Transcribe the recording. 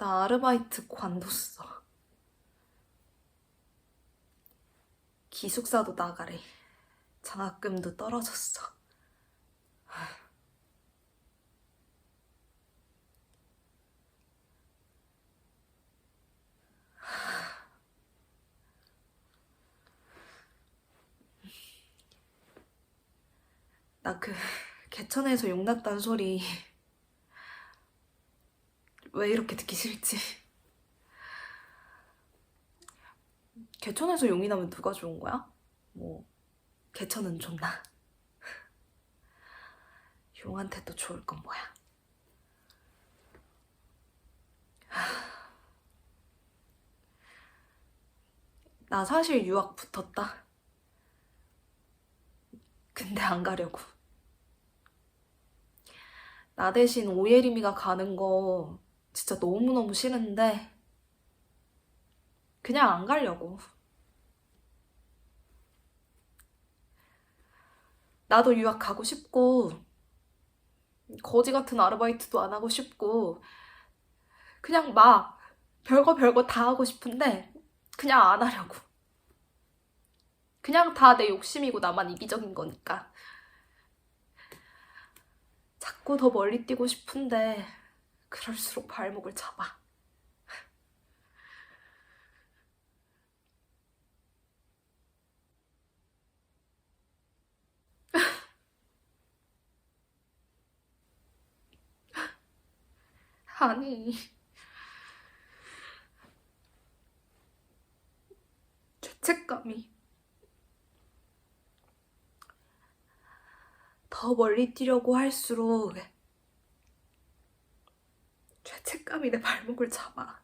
나 아르바이트 관뒀어. 기숙사도 나가래. 장학금도 떨어졌어. 나 그 개천에서 용났단 소리 왜 이렇게 듣기 싫지? 개천에서 용이 나면 누가 좋은 거야? 뭐 개천은 좋나? 용한테 또 좋을 건 뭐야? 나 사실 유학 붙었다. 근데 안 가려고. 나 대신 오예림이가 가는 거 진짜 너무너무 싫은데 그냥 안 가려고. 나도 유학 가고 싶고 거지 같은 아르바이트도 안 하고 싶고 그냥 막 별거 별거 다 하고 싶은데 그냥 안 하려고. 그냥 다 내 욕심이고 나만 이기적인 거니까. 자꾸 더 멀리 뛰고 싶은데 그럴수록 발목을 잡아. 아니. 죄책감이 더 멀리 뛰려고 할수록 죄책감이 내 발목을 잡아.